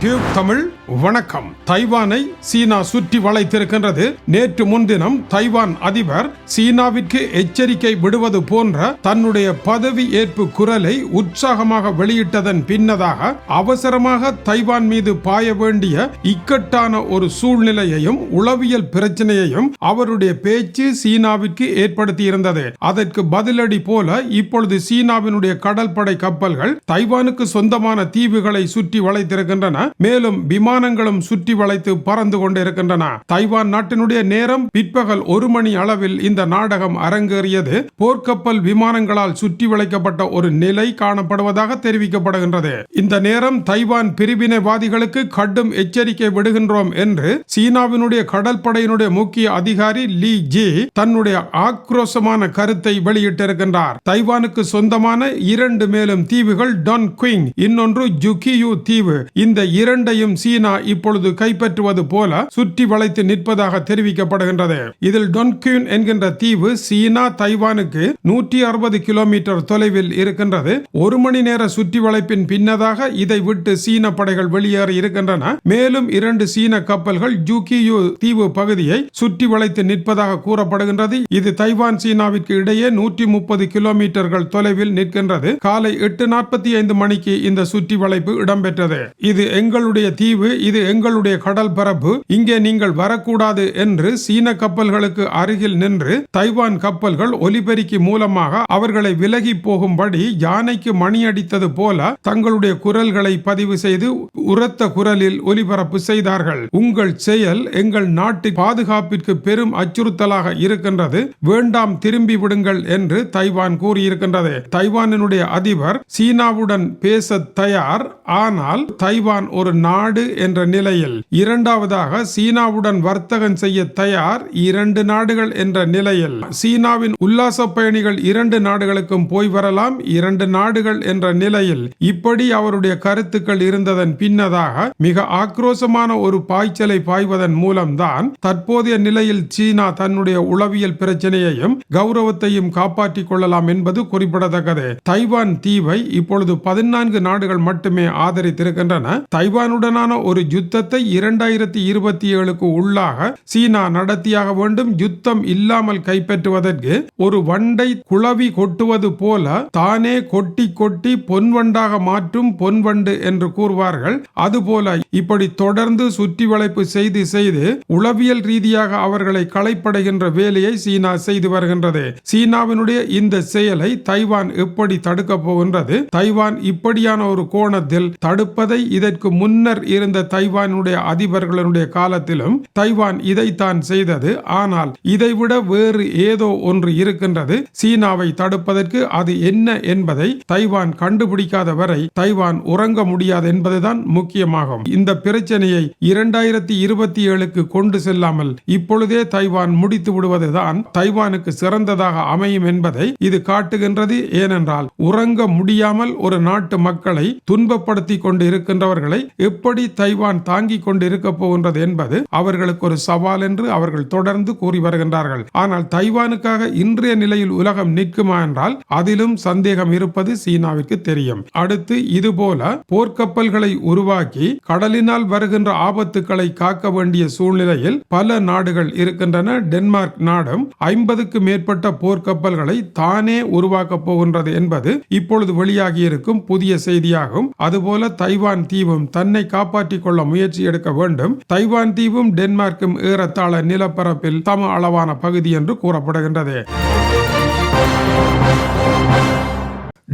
Tube Tamil வணக்கம். தைவானை சீனா சுற்றி வளைத்திருக்கின்றது. நேற்று முன்தினம் தைவான் அதிபர் சீனாவிற்கு எச்சரிக்கை விடுவது போன்ற தன்னுடைய பதவி ஏற்பு குரலை உற்சாகமாக வெளியிட்டதன் பின்னதாக அவசரமாக தைவான் மீது பாய வேண்டிய இக்கட்டான ஒரு சூழ்நிலையையும் உளவியல் பிரச்சனையையும் அவருடைய பேச்சு சீனாவிற்கு ஏற்படுத்தியிருந்தது. அதற்கு பதிலடி போல இப்பொழுது சீனாவினுடைய கடற்படை கப்பல்கள் தைவானுக்கு சொந்தமான தீவுகளை சுற்றி வளைத்திருக்கின்றன. மேலும் விமானங்களும் சுற்றி வளைத்து பறந்து கொண்டிருக்கின்றன. தைவான் நாட்டினுடைய நேரம் பிற்பகல் ஒரு மணி அளவில் இந்த நாடகம் அரங்கேறியது. போர்க்கப்பல் விமானங்களால் சுற்றி வளைக்கப்பட்ட ஒரு நிலை காணப்படுவதாக தெரிவிக்கப்படுகின்றது. இந்த நேரம் தைவான் பிரிவினைவாதிகளுக்கு கடும் எச்சரிக்கை விடுகின்றோம் என்று சீனாவினுடைய கடற்படையினுடைய முக்கிய அதிகாரி லீ ஜி தன்னுடைய ஆக்ரோஷமான கருத்தை வெளியிட்டிருக்கின்றார். தைவானுக்கு சொந்தமான இரண்டு மேலும் தீவுகள் டொன் குயிங் இன்னொன்று ஜுகியூ தீவு. இந்த இரண்டையும் சீனா சீனா இப்பொழுது கைப்பற்றுவது போல சுற்றி வளைத்து நிற்பதாக தெரிவிக்கப்படுகின்றது. இதில் டொன்கியூன் என்கின்ற தீவு சீனா தைவானுக்கு நூற்றி அறுபது கிலோமீட்டர் தொலைவில் இருக்கின்றது. ஒரு மணி நேர சுற்றி வளைப்பின் பின்னதாக இதை விட்டு சீன படைகள் வெளியேறி இருக்கின்றன. மேலும் இரண்டு சீன கப்பல்கள் ஜூகியூ தீவு பகுதியை சுற்றி வளைத்து நிற்பதாக கூறப்படுகின்றது. இது தைவான் சீனாவிற்கு இடையே நூற்றி முப்பது கிலோமீட்டர்கள் தொலைவில் நிற்கின்றது. காலை எட்டு நாற்பத்தி ஐந்து மணிக்கு இந்த சுற்றி வளைப்பு இடம்பெற்றது. இது எங்களுடைய தீவு இது எங்களுடைய கடல் பரப்பு. இங்கே நீங்கள் வரக்கூடாது என்று சீன கப்பல்களுக்கு அருகில் நின்று தைவான் கப்பல்கள் ஒலிபெருக்கி மூலமாக அவர்களை விலகி போகும்படி யானைக்கு மணி அடித்தது போல தங்களுடைய குரல்களை பதிவு செய்து உரத்த குரலில் ஒலிபரப்பு செய்தார்கள். உங்கள் செயல் எங்கள் நாட்டு பாதுகாப்பிற்கு பெரும் அச்சுறுத்தலாக இருக்கின்றது. வேண்டாம் திரும்பி விடுங்கள் என்று தைவான் கூறியிருக்கின்றது. தைவானினுடைய அதிபர் சீனாவுடன் பேச தயார். ஆனால் தைவான் ஒரு நாடு என்ற நிலையில் இரண்டாவதாக சீனாவுடன் வர்த்தகம் செய்ய தயார் இரண்டு நாடுகள் என்ற நிலையில் சீனாவின் உல்லாச பயணிகள் இரண்டு நாடுகளுக்கும் போய் வரலாம் இரண்டு நாடுகள் என்ற நிலையில் இப்படி அவருடைய கருத்துக்கள் இருந்ததன் பின்னதாக மிக ஆக்ரோஷமான ஒரு பாய்ச்சலை பாய்வதன் மூலம்தான் தற்போதைய நிலையில் சீனா தன்னுடைய உளவியல் பிரச்சனையையும் கௌரவத்தையும் காப்பாற்றிக் கொள்ளலாம் என்பது குறிப்பிடத்தக்கது. தைவான் தீவை இப்பொழுது பதினான்கு நாடுகள் மட்டுமே ஆதரித்திருக்கின்றன. தைவானுடனான ஒரு யுத்தத்தை இரண்டாயிரத்தி இருபத்தி ஏழுக்கு உள்ளாக சீனா நடத்தியாக வேண்டும். யுத்தம் இல்லாமல் கைப்பற்றுவதற்கு ஒரு வண்டை குளவி கொட்டுவது போல தானே கொட்டி கொட்டி பொன்வண்டாக மாற்றும் பொன்வண்டு என்று கூறுவார்கள். அதுபோல இப்படி தொடர்ந்து சுற்றி வளைப்பு செய்து செய்து உளவியல் ரீதியாக அவர்களை களைப்படைகின்ற வேலையை சீனா செய்து வருகின்றது. சீனாவினுடைய இந்த செயலை தைவான் எப்படி தடுக்க போகின்றது? தைவான் இப்படியான ஒரு கோணத்தில் தடுப்பதை இதற்கு முன்னர் இருந்த தைவானுடைய அதிபர்களுடைய காலத்திலும் தைவான் இதைத்தான் செய்தது. ஆனால் இதைவிட வேறு ஏதோ ஒன்று இருக்கின்றது. சீனாவை தடுப்பதற்கு அது என்ன என்பதை தைவான் கண்டுபிடிக்காத வரை தைவான் உறங்க முடியாது என்பதுதான் முக்கியமாகும். இந்த பிரச்சனையை இரண்டாயிரத்தி இருபத்தி ஏழுக்கு கொண்டு செல்லாமல் இப்பொழுதே தைவான் முடித்து விடுவதுதான் தைவானுக்கு சிறந்ததாக அமையும் என்பதை இது காட்டுகின்றது. ஏனென்றால் உறங்க முடியாமல் ஒரு நாட்டு மக்களை துன்பப்படுத்தி கொண்டு இருக்கின்றவர்களை எப்படி தை தைவான் தாங்கிக் கொண்டு இருக்க போகின்றது என்பது அவர்களுக்கு ஒரு சவால் என்று அவர்கள் தொடர்ந்து கூறி வருகின்றார்கள். ஆனால் தைவானுக்காக இன்றைய நிலையில் உலகம் நிற்குமா என்றால் அதிலும் சந்தேகம் இருப்பது சீனாவிற்கு தெரியும். அடுத்து இதுபோல போர்க்கப்பல்களை உருவாக்கி கடலினால் வருகின்ற ஆபத்துக்களை காக்க வேண்டிய சூழ்நிலையில் பல நாடுகள் இருக்கின்றன. டென்மார்க் நாடும் ஐம்பதுக்கு மேற்பட்ட போர்க்கப்பல்களை தானே உருவாக்கப் போகின்றது என்பது இப்பொழுது வெளியாகி இருக்கும் புதிய செய்தியாகும். அதுபோல தைவான் தீவும் தன்னை காப்பாற்றி கொள்ள முயற்சி எடுக்க வேண்டும். தைவான் தீவும் டென்மார்க்கும் ஏறத்தாழ நிலப்பரப்பில் சம அளவான பகுதி என்று கூறப்படுகின்றது.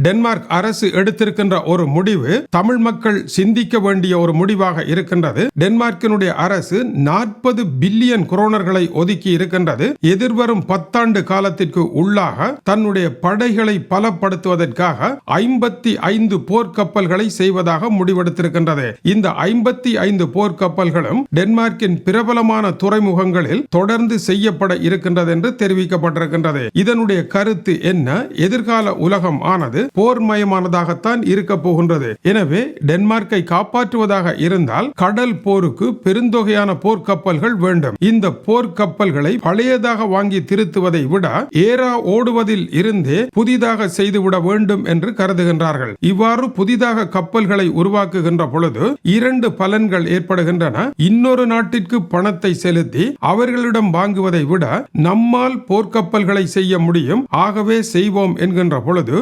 டென்மார்க் அரசு எடுத்திருக்கின்ற ஒரு முடிவு தமிழ் மக்கள் சிந்திக்க வேண்டிய ஒரு முடிவாக இருக்கின்றது. டென்மார்க்கினுடைய அரசு நாற்பது பில்லியன் குரோனர்களை ஒதுக்கி இருக்கின்றது. எதிர்வரும் பத்தாண்டு காலத்திற்கு உள்ளாக தன்னுடைய படைகளை பலப்படுத்துவதற்காக ஐம்பத்தி ஐந்து போர்க்கப்பல்களை செய்வதாக முடிவெடுத்திருக்கின்றது. இந்த ஐம்பத்தி ஐந்து போர்க்கப்பல்களும் டென்மார்க்கின் பிரபலமான துறைமுகங்களில் தொடர்ந்து செய்யப்பட இருக்கின்றது என்று தெரிவிக்கப்பட்டிருக்கின்றது. இதனுடைய கருத்து என்ன? எதிர்கால உலகம் ஆனது போர்மயமானதாகத்தான் இருக்க போகின்றது. எனவே டென்மார்க்கை காப்பாற்றுவதாக இருந்தால் கடல் போருக்கு பெருந்தொகையான போர்க்கப்பல்கள் வேண்டும். இந்த போர்க்கப்பல்களை பழையதாக வாங்கி திருத்துவதை விட ஏரா ஓடுவதில் இருந்தே புதிதாக செய்துவிட வேண்டும் என்று கருதுகின்றார்கள். இவ்வாறு புதிதாக கப்பல்களை உருவாக்குகின்ற பொழுது இரண்டு பலன்கள் ஏற்படுகின்றன. இன்னொரு நாட்டிற்கு பணத்தை செலுத்தி அவர்களிடம் வாங்குவதை விட நம்மால் போர்க்கப்பல்களை செய்ய முடியும். ஆகவே செய்வோம் என்கின்ற பொழுது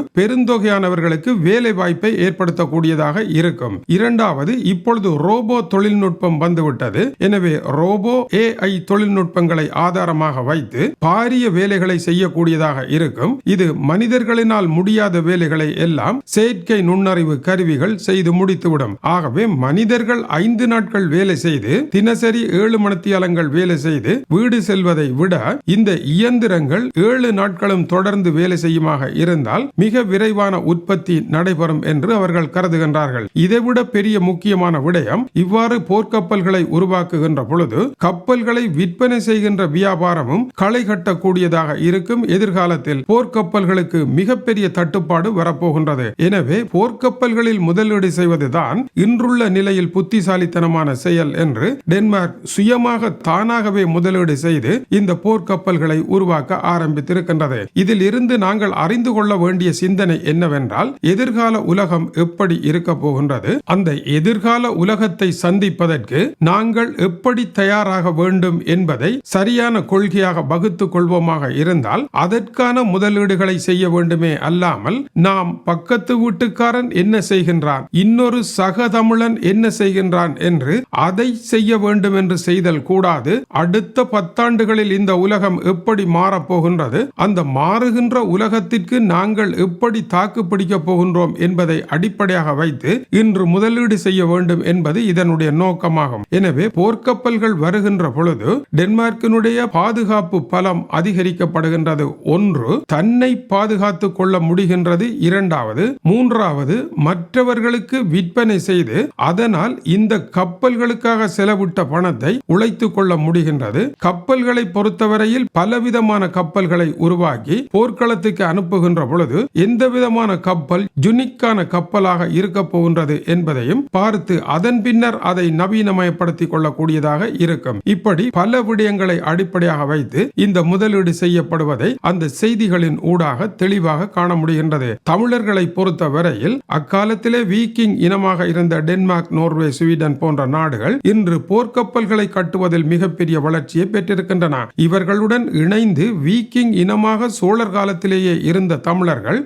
பெருந்தொகையானவர்களுக்கு வேலை வாய்ப்பை ஏற்படுத்தக்கூடியதாக இருக்கும். இரண்டாவது இப்பொழுது ரோபோ தொழில்நுட்பம் வந்துவிட்டது. எனவே ரோபோ ஏஐ தொழில்நுட்பங்களை ஆதாரமாக வைத்து பாரிய வேலைகளை செய்யக்கூடியதாக இருக்கும். இது மனிதர்களினால் முடியாத வேலைகளை எல்லாம் செயற்கை நுண்ணறிவு கருவிகள் செய்து முடித்துவிடும். ஆகவே மனிதர்கள் ஐந்து நாட்கள் வேலை செய்து தினசரி ஏழு மணித்தியாலங்கள் வேலை செய்து வீடு செல்வதை விட இந்த இயந்திரங்கள் ஏழு நாட்களும் தொடர்ந்து வேலை செய்யுமாக இருந்தால் மிக விரைவான உற்பத்தி நடைபெறும் என்று அவர்கள் கருதுகின்றார்கள். இதைவிட பெரிய முக்கியமான விடயம் இவ்வாறு போர்க்கப்பல்களை உருவாக்குகின்ற பொழுது கப்பல்களை விற்பனை செய்கின்ற வியாபாரமும் களை கட்டக்கூடியதாக இருக்கும். எதிர்காலத்தில் போர்க்கப்பல்களுக்கு மிகப்பெரிய தட்டுப்பாடு வரப்போகின்றது. எனவே போர்க்கப்பல்களில் முதலீடு செய்வதுதான் இன்றுள்ள நிலையில் புத்திசாலித்தனமான செயல் என்று டென்மார்க் சுயமாக தானாகவே முதலீடு செய்து இந்த போர்க்கப்பல்களை உருவாக்க ஆரம்பித்திருக்கின்றது. இதில் இருந்து நாங்கள் அறிந்து கொள்ள வேண்டிய சிந்தனை என்னவென்றால் எதிர்கால உலகம் எப்படி இருக்க போகின்றது? அந்த எதிர்கால உலகத்தை சந்திப்பதற்கு நாங்கள் எப்படி தயாராக வேண்டும் என்பதை சரியான கொள்கையாக வகுத்துக் கொள்வோமாக இருந்தால் அதற்கான முதலீடுகளை செய்ய வேண்டுமே அல்லாமல் நாம் பக்கத்து வீட்டுக்காரன் என்ன செய்கின்றான்? இன்னொரு சக தமிழன் என்ன செய்கின்றான் என்று அதை செய்ய வேண்டும் என்று செய்தல் கூடாது. அடுத்த பத்தாண்டுகளில் இந்த உலகம் எப்படி மாறப்போகின்றது அந்த மாறுகின்ற உலகத்திற்கு நாங்கள் எப்படி தாக்கு பிடிக்க போகின்றோம் என்பதை அடிப்படையாக வைத்து இன்று முதலீடு செய்ய வேண்டும் என்பது இதனுடைய நோக்கமாகும். எனவே போர்க்கப்பல்கள் வருகின்ற பொழுது டென்மார்க்கினுடைய பாதுகாப்பு பலம் அதிகரிக்கப்படுகின்றது. ஒன்று தன்னை பாதுகாத்துக் கொள்ள முடிகின்றது. இரண்டாவது மூன்றாவது மற்றவர்களுக்கு விற்பனை செய்து அதனால் இந்த கப்பல்களுக்காக செலவிட்ட பணத்தை உழைத்துக் கொள்ள முடிகின்றது. கப்பல்களை பொறுத்தவரையில் பலவிதமான கப்பல்களை உருவாக்கி போர்க்களத்துக்கு அனுப்புகின்ற பொழுது எந்தவித விதமான கப்பல் ஜுனிக்கான கப்பலாக இருக்க போகின்றது என்பதையும் பார்த்து அதன் பின்னர் அதை நவீனமயப்படுத்திக் கொள்ளக்கூடியதாக இருக்கும். இப்படி பல விடயங்களை அடிப்படையாக வைத்து இந்த முதலீடு செய்யப்படுவதை அந்த செய்திகளின் ஊடாக தெளிவாக காண முடிகின்றது. தமிழர்களை பொறுத்த வரையில் அக்காலத்திலே வீக்கிங் இனமாக இருந்த டென்மார்க் நோர்வே ஸ்வீடன் போன்ற நாடுகள் இன்று போர்க்கப்பல்களை கட்டுவதில் மிகப்பெரிய வளர்ச்சியை பெற்றிருக்கின்றன. இவர்களுடன் இணைந்து வீக்கிங் இனமாக சோழர் காலத்திலேயே இருந்த தமிழர்கள்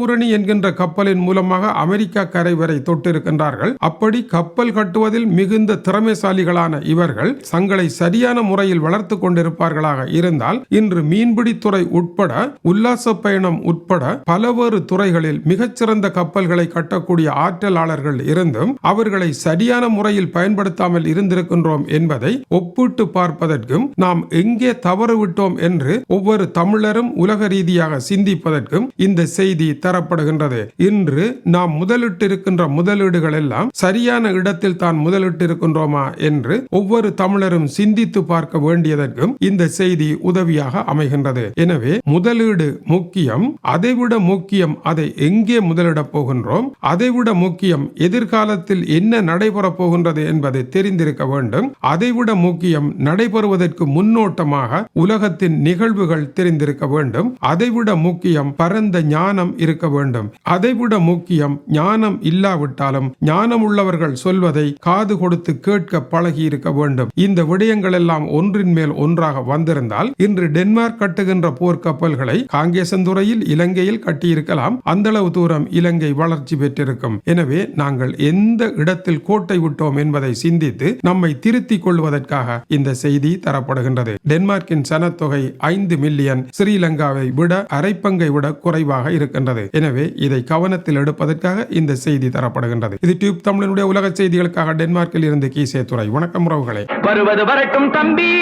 அன்னபூரணி என்கின்ற கப்பலின் மூலமாக அமெரிக்கா கரை வரை தொட்டிருக்கின்றார்கள். அப்படி கப்பல் கட்டுவதில் மிகுந்த திறமைசாலிகளான இவர்கள் தங்களை சரியான முறையில் வளர்த்து கொண்டிருப்பார்களாக இருந்தால் இன்று மீன்பிடித்துறை உட்பட உல்லாச பயணம் உட்பட பலவேறு துறைகளில் மிகச்சிறந்த கப்பல்களை கட்டக்கூடிய ஆற்றலாளர்கள் இருந்தும் அவர்களை சரியான முறையில் பயன்படுத்தாமல் இருந்திருக்கின்றோம் என்பதை ஒப்பிட்டு பார்ப்பதற்கும் நாம் எங்கே தவறு விட்டோம் என்று ஒவ்வொரு தமிழரும் உலக ரீதியாக சிந்திப்பதற்கும் இந்த செய்தி தரப்படுகின்றது. இன்று நாம் முதலிட்டிருக்கின்ற முதலீடுகள் எல்லாம் சரியான இடத்தில் தான் முதலிட்டிருக்கின்றோமா என்று ஒவ்வொரு தமிழரும் சிந்தித்து பார்க்க வேண்டியதற்கும் இந்த செய்தி உதவியாக அமைகின்றது. எனவே முதலீடு முக்கியம் அதைவிட முக்கியம் அதை எங்கே முதலிடப் போகின்றோம் அதைவிட முக்கியம் எதிர்காலத்தில் என்ன நடைபெறப் போகின்றது என்பதை தெரிந்திருக்க வேண்டும் அதைவிட முக்கியம் நடைபெறுவதற்கு முன்னோட்டமாக உலகத்தின் நிகழ்வுகள் தெரிந்திருக்க வேண்டும் அதைவிட முக்கியம் பரந்த ஞானம் இருக்க வேண்டும். அதைவிட முக்கியம் ஞானம் இல்லாவிட்டாலும் ஞானம் உள்ளவர்கள் சொல்வதை காது கொடுத்து கேட்க பழகி இருக்க வேண்டும். இந்த விடயங்கள் எல்லாம் ஒன்றின் மேல் ஒன்றாக வந்திருந்தால் இன்று டென்மார்க் கட்டுகின்ற போர்க்கப்பல்களை காங்கேசந்துறையில் இலங்கையில் கட்டியிருக்கலாம். அந்த அளவு தூரம் இலங்கை வளர்ச்சி பெற்றிருக்கும். எனவே நாங்கள் எந்த இடத்தில் கோட்டை விட்டோம் என்பதை சிந்தித்து நம்மை திருத்திக் கொள்வதற்காக இந்த செய்தி தரப்படுகின்றது. டென்மார்க்கின் சனத்தொகை ஐந்து மில்லியன் ஸ்ரீலங்காவை விட அரைப்பங்கை விட குறைவாக இருக்கின்றது. எனவே இதை கவனத்தில் எடுப்பதற்காக இந்த செய்தி தரப்படுகின்றது. இது டியூப் தமிழனுடைய உலக செய்திகளுக்காக டென்மார்க்கில் இருந்து கீசே துறை வணக்கம் உறவுகளை. வருவது வரட்டும் தம்பி.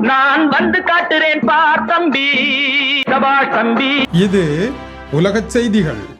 நான் வந்து காட்டுறேன் பார் தம்பி. தம்பி. இது உலக செய்திகள்.